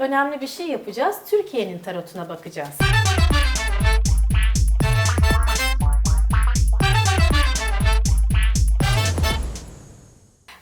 önemli bir şey yapacağız. Türkiye'nin tarotuna bakacağız.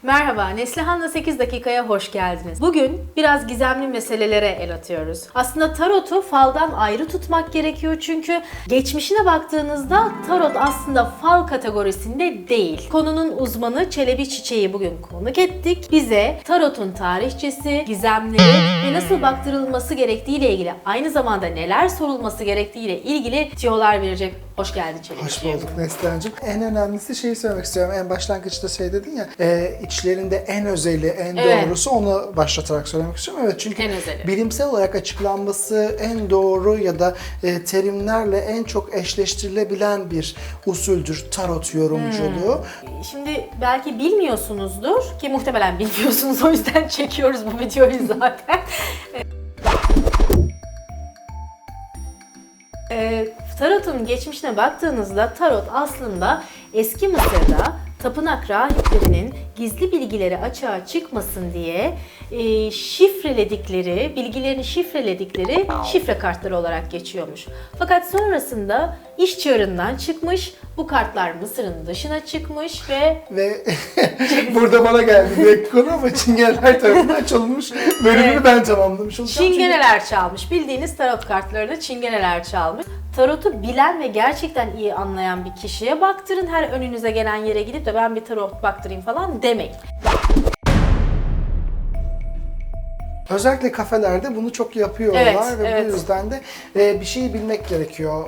Merhaba, Neslihan'la 8 dakikaya hoş geldiniz. Bugün biraz gizemli meselelere el atıyoruz. Aslında tarotu faldan ayrı tutmak gerekiyor çünkü geçmişine baktığınızda tarot aslında fal kategorisinde değil. Konunun uzmanı Çelebi Çiçeği bugün konuk ettik. Bize tarotun tarihçesi, gizemleri ve nasıl baktırılması gerektiğiyle ilgili aynı zamanda neler sorulması gerektiğiyle ilgili tiyolar verecek. Hoş geldin Çelebi Hoş bulduk Neslihan'cığım. En önemlisi şeyi söylemek istiyorum. En başlangıçta şey dedin ya, e, içlerinde en özeli, en Evet. doğrusu onu başlatarak söylemek istiyorum. Evet çünkü bilimsel olarak açıklanması en doğru ya da e, terimlerle en çok eşleştirilebilen bir usuldür tarot yorumculuğu. Şimdi belki bilmiyorsunuzdur ki muhtemelen bilmiyorsunuz o yüzden çekiyoruz bu videoyu zaten. Ee, tarotun geçmişine baktığınızda tarot aslında eski Mısır'da tapınak rahiplerinin gizli bilgileri açığa çıkmasın diye e, şifreledikleri, bilgilerini şifreledikleri şifre kartları olarak geçiyormuş. Fakat sonrasında iş çığırından çıkmış, bu kartlar Mısır'ın dışına çıkmış ve Ve burada bana geldi direkt konu ama Çingeneler tarafından çalınmış bölümünü Evet. ben tamamlamış olacağım. Çünkü- Çingeneler çalmış. Bildiğiniz tarot kartlarını çingeneler çalmış. Tarotu bilen ve gerçekten iyi anlayan bir kişiye baktırın. Her önünüze gelen yere gidip de ben bir tarot baktırayım falan demek. Özellikle kafelerde bunu çok yapıyorlar Evet, ve evet. bu yüzden de e, bir şeyi bilmek gerekiyor.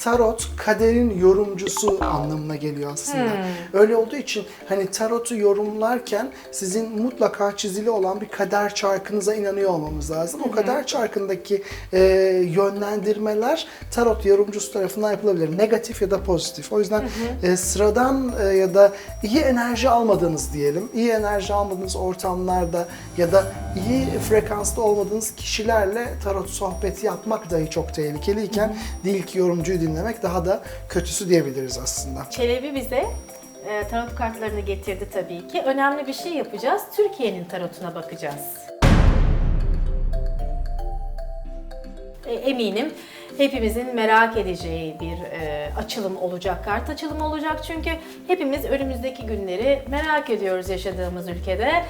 Tarot kaderin yorumcusu anlamına geliyor aslında. Hmm. Öyle olduğu için hani tarotu yorumlarken sizin mutlaka çizili olan bir kader çarkınıza inanıyor olmamız lazım. O kader çarkındaki e, yönlendirmeler tarot yorumcusu tarafından yapılabilir. Negatif ya da pozitif. O yüzden e, sıradan e, ya da iyi enerji almadığınız diyelim. iyi enerji almadığınız ortamlarda ya da iyi frekansta olmadığınız kişilerle tarot sohbeti yapmak dahi çok tehlikeliyken değil ki yorumcuyu dinlemek daha da kötüsü diyebiliriz aslında. Çelebi bize e, tarot kartlarını getirdi tabii ki. Önemli bir şey yapacağız. Türkiye'nin tarotuna bakacağız. E, eminim hepimizin merak edeceği bir e, açılım olacak, kart açılımı olacak. Çünkü hepimiz önümüzdeki günleri merak ediyoruz yaşadığımız ülkede.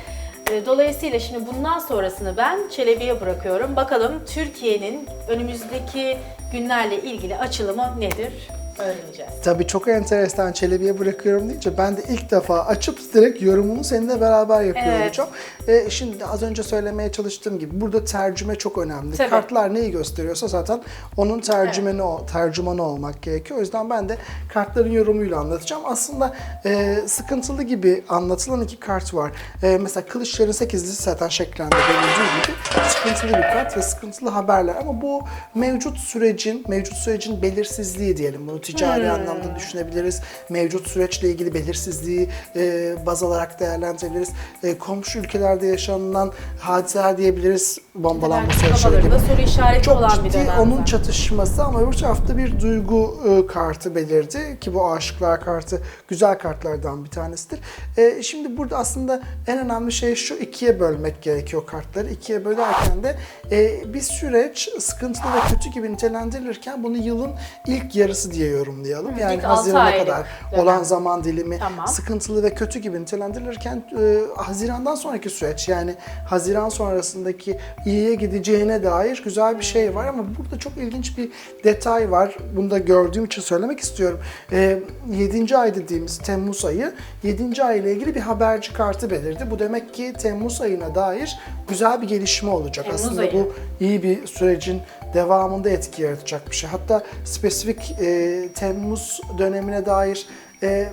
E, Dolayısıyla şimdi bundan sonrasını ben Çelebi'ye bırakıyorum. Bakalım Türkiye'nin önümüzdeki günlerle ilgili açılımı nedir öğreneceğiz. Tabii çok enteresan Çelebi'ye bırakıyorum deyince ben de ilk defa açıp direkt yorumumu seninle beraber yapıyor Evet. olacağım. E, şimdi az önce söylemeye çalıştığım gibi burada tercüme çok önemli. Tabii. Kartlar neyi gösteriyorsa zaten onun tercümeni o tercümanı olmak gerekiyor. O yüzden ben de kartların yorumuyla anlatacağım. Aslında e, sıkıntılı gibi anlatılan iki kart var. E, mesela Kılıçların sekizlisi zaten şeklinde görüldüğü gibi sıkıntılı bir kart ve sıkıntılı haberler. Ama bu mevcut sürecin, mevcut sürecin belirsizliği diyelim. Bunu ticari anlamda düşünebiliriz. Mevcut süreçle ilgili belirsizliği e, baz alarak değerlendirebiliriz. E, komşu ülkelerde yaşanılan hadiseler diyebiliriz. Bombalanma süreçleri gibi. soru işareti Çok olan bir ciddi dönem. onun çatışması ama öbür tarafta bir duygu e, kartı belirdi ki bu aşıklar kartı güzel kartlardan bir tanesidir. E, şimdi burada aslında en önemli şey şu ikiye bölmek gerekiyor kartları. İkiye bölerken de e, bir süreç sıkıntılı ve kötü gibi nitelendirilirken bunu yılın ilk yarısı diye yorumlayalım. Yani ilk altı Haziran'a kadar dönem. olan zaman dilimi Tamam. sıkıntılı ve kötü gibi nitelendirilirken e, Haziran'dan sonraki süreç yani Haziran sonrasındaki iyiye gideceğine dair güzel bir şey var ama burada çok ilginç bir detay var. Bunu da gördüğüm için söylemek istiyorum. E, 7. ay dediğimiz Temmuz ayı 7. ay ile ilgili bir haberci kartı belirdi. Bu demek ki Temmuz ayına dair güzel bir gelişme olacak. Temmuz Aslında ayı. bu iyi bir sürecin devamında etki yaratacak bir şey. Hatta spesifik e, Temmuz dönemine dair e,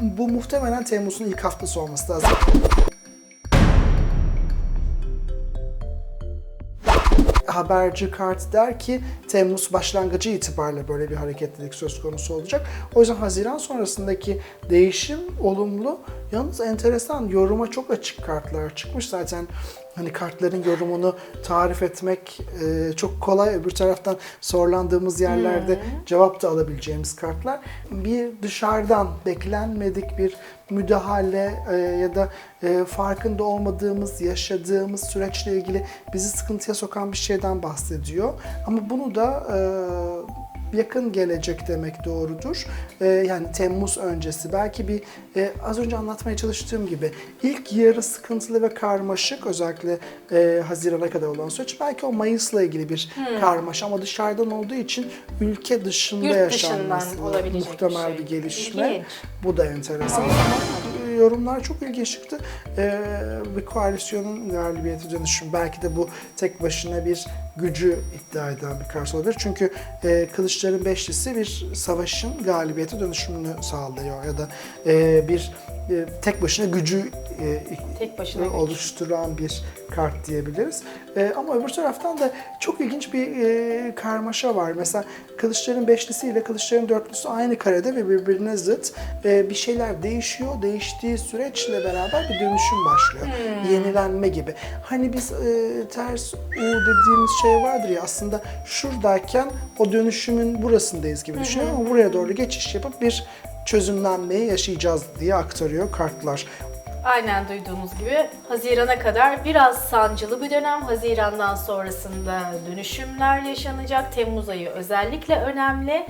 bu muhtemelen Temmuz'un ilk haftası olması lazım. haberci kart der ki Temmuz başlangıcı itibariyle böyle bir hareketlilik söz konusu olacak. O yüzden Haziran sonrasındaki değişim olumlu Yalnız enteresan yoruma çok açık kartlar çıkmış zaten. Hani kartların yorumunu tarif etmek e, çok kolay. Öbür taraftan sorulandığımız yerlerde cevap da alabileceğimiz kartlar. Bir dışarıdan beklenmedik bir müdahale e, ya da e, farkında olmadığımız, yaşadığımız süreçle ilgili bizi sıkıntıya sokan bir şeyden bahsediyor. Ama bunu da e, yakın gelecek demek doğrudur. Ee, yani Temmuz öncesi. Belki bir e, az önce anlatmaya çalıştığım gibi ilk yarı sıkıntılı ve karmaşık özellikle e, Haziran'a kadar olan süreç. Belki o Mayıs'la ilgili bir karmaşa ama dışarıdan olduğu için ülke dışında Yurt yaşanması muhtemel bir bir, şey. gelişme. İlginç. Bu da enteresan. Ama yorumlar çok ilginç çıktı. Ee, bir koalisyonun galibiyeti dönüşüm. Belki de bu tek başına bir gücü iddia eden bir karşı olabilir. Çünkü e, kılıçların beşlisi bir savaşın galibiyete dönüşümünü sağlıyor ya da e, bir e, tek başına gücü e, Tek başına güç. oluşturan bir kart diyebiliriz. E, ama öbür taraftan da çok ilginç bir e, karmaşa var. Mesela kılıçların beşlisi ile kılıçların dörtlüsü aynı karede ve birbirine zıt. E, bir şeyler değişiyor. Değiştiği süreçle beraber bir dönüşüm başlıyor. Yenilenme gibi. Hani biz e, ters U dediğimiz şey vardır ya aslında şuradayken o dönüşümün burasındayız gibi düşünüyorum ama buraya doğru geçiş yapıp bir çözümlenmeyi yaşayacağız diye aktarıyor kartlar. Aynen duyduğunuz gibi Haziran'a kadar biraz sancılı bir dönem. Haziran'dan sonrasında dönüşümler yaşanacak. Temmuz ayı özellikle önemli.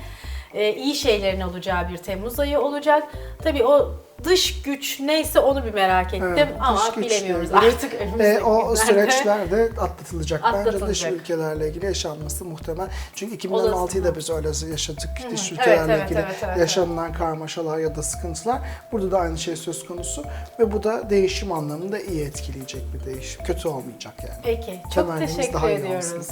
Ee, iyi şeylerin olacağı bir Temmuz ayı olacak. Tabii o dış güç neyse onu bir merak ettim Evet, ama dış güçle bilemiyoruz ilgili, artık önümüzdeki e, o günlerde. süreçler de atlatılacak. Bence dış Atlatılacak. ülkelerle ilgili yaşanması muhtemel. Çünkü 2016'yı da biz öyle yaşadık. Dış Evet, ülkelerle evet, ilgili evet, evet, yaşanılan karmaşalar ya da sıkıntılar. Burada da aynı şey söz konusu ve bu da değişim anlamında iyi etkileyecek bir değişim. Kötü olmayacak yani. Peki, çok Temennimiz teşekkür ediyoruz.